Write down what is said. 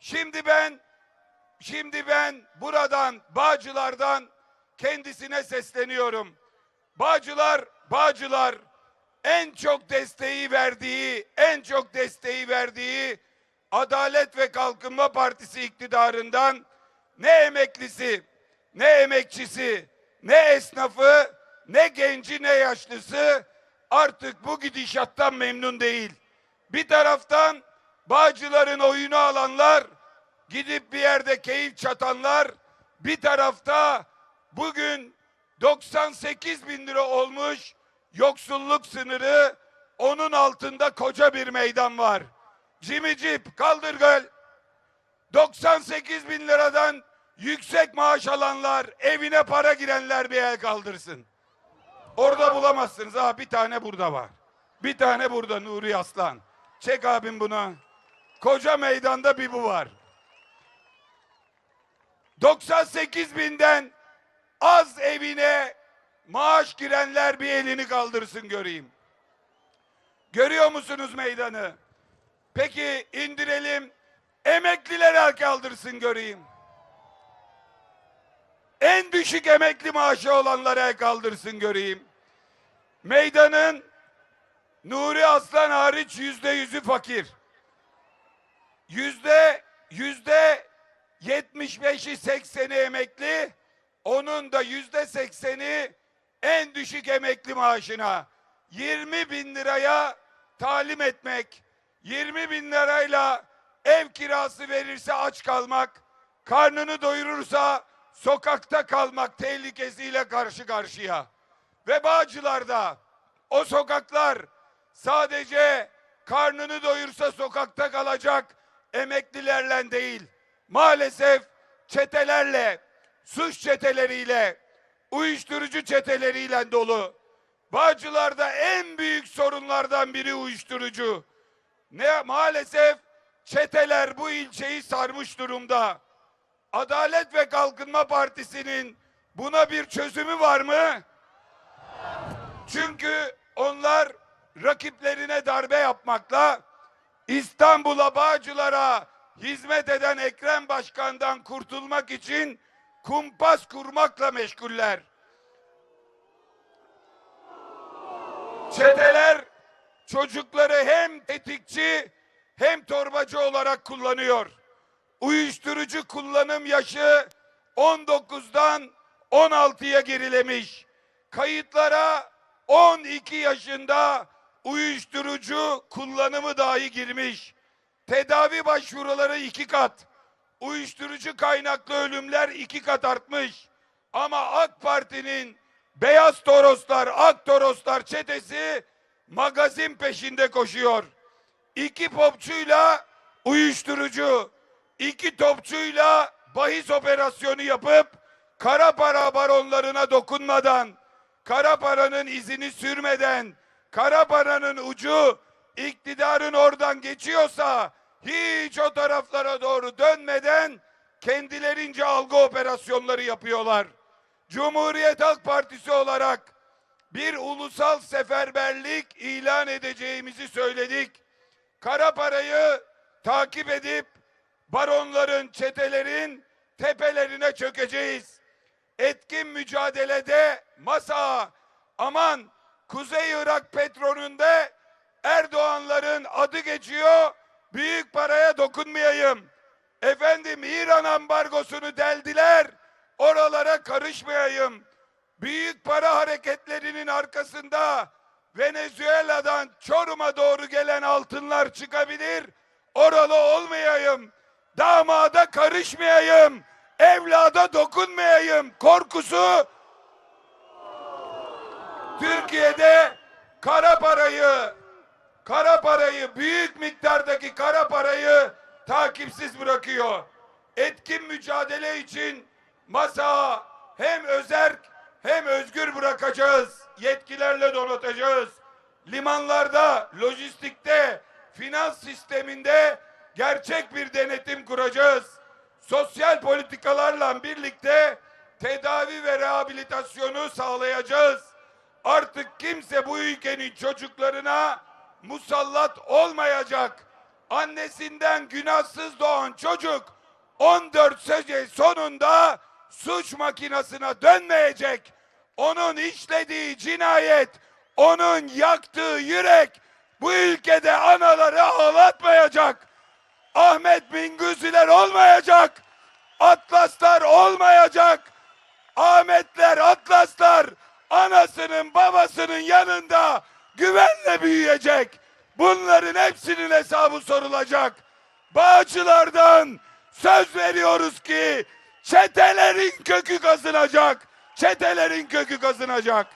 Şimdi ben şimdi ben buradan Bağcılar'dan kendisine sesleniyorum. Bağcılar, Bağcılar en çok desteği verdiği, en çok desteği verdiği Adalet ve Kalkınma Partisi iktidarından ne emeklisi, ne emekçisi, ne esnafı, ne genci, ne yaşlısı artık bu gidişattan memnun değil. Bir taraftan Bağcılar'ın oyunu alanlar, gidip bir yerde keyif çatanlar, bir tarafta bugün 98 bin lira olmuş yoksulluk sınırı, onun altında koca bir meydan var. Cimicip, kaldır gel. 98 bin liradan yüksek maaş alanlar, evine para girenler bir el kaldırsın. Orada bulamazsınız. Ha bir tane burada var. Bir tane burada Nuri Aslan. Çek abim bunu. Koca meydanda bir bu var. 98 binden az evine maaş girenler bir elini kaldırsın göreyim. Görüyor musunuz meydanı? Peki indirelim. Emekliler el kaldırsın göreyim. En düşük emekli maaşı olanlara kaldırsın göreyim. Meydanın Nuri Aslan hariç yüzde yüzü fakir. Yüzde yüzde yetmiş beşi sekseni emekli. Onun da yüzde sekseni en düşük emekli maaşına 20 bin liraya talim etmek, 20 bin lirayla ev kirası verirse aç kalmak, karnını doyurursa sokakta kalmak tehlikesiyle karşı karşıya. Ve Bağcılar'da o sokaklar sadece karnını doyursa sokakta kalacak emeklilerle değil, maalesef çetelerle, suç çeteleriyle, uyuşturucu çeteleriyle dolu. Bağcılar'da en büyük sorunlardan biri uyuşturucu. Ne maalesef çeteler bu ilçeyi sarmış durumda. Adalet ve Kalkınma Partisi'nin buna bir çözümü var mı? Çünkü onlar rakiplerine darbe yapmakla İstanbul'a Bağcılar'a hizmet eden Ekrem Başkan'dan kurtulmak için kumpas kurmakla meşguller. Çeteler çocukları hem tetikçi hem torbacı olarak kullanıyor. Uyuşturucu kullanım yaşı 19'dan 16'ya gerilemiş. Kayıtlara 12 yaşında uyuşturucu kullanımı dahi girmiş. Tedavi başvuruları iki kat. Uyuşturucu kaynaklı ölümler iki kat artmış. Ama AK Parti'nin Beyaz Toroslar, Ak Toroslar çetesi magazin peşinde koşuyor. İki popçuyla uyuşturucu, iki topçuyla bahis operasyonu yapıp kara para baronlarına dokunmadan, kara paranın izini sürmeden, kara paranın ucu iktidarın oradan geçiyorsa hiç o taraflara doğru dönmeden kendilerince algı operasyonları yapıyorlar. Cumhuriyet Halk Partisi olarak bir ulusal seferberlik ilan edeceğimizi söyledik. Kara parayı takip edip baronların, çetelerin tepelerine çökeceğiz. Etkin mücadelede masa aman Kuzey Irak petrolünde Erdoğanların adı geçiyor. Büyük paraya dokunmayayım. Efendim İran ambargosunu deldiler. Oralara karışmayayım. Büyük para hareketlerinin arkasında Venezuela'dan Çorum'a doğru gelen altınlar çıkabilir. Oralı olmayayım. Damada karışmayayım. Evlada dokunmayayım. Korkusu Türkiye'de kara parayı kara parayı büyük miktardaki kara parayı takipsiz bırakıyor. Etkin mücadele için masa hem özerk hem özgür bırakacağız. Yetkilerle donatacağız. Limanlarda, lojistikte, finans sisteminde gerçek bir denetim kuracağız. Sosyal politikalarla birlikte tedavi ve rehabilitasyonu sağlayacağız. Artık kimse bu ülkenin çocuklarına musallat olmayacak. annesinden günahsız doğan çocuk 14 sene sonunda suç makinasına dönmeyecek. Onun işlediği cinayet, onun yaktığı yürek bu ülkede anaları ağlatmayacak. Ahmet Mingüzüler olmayacak. Atlaslar olmayacak. Ahmetler, Atlaslar anasının babasının yanında güvenle büyüyecek. Bunların hepsinin hesabı sorulacak. Bağcılardan söz veriyoruz ki çetelerin kökü kazınacak. Çetelerin kökü kazınacak.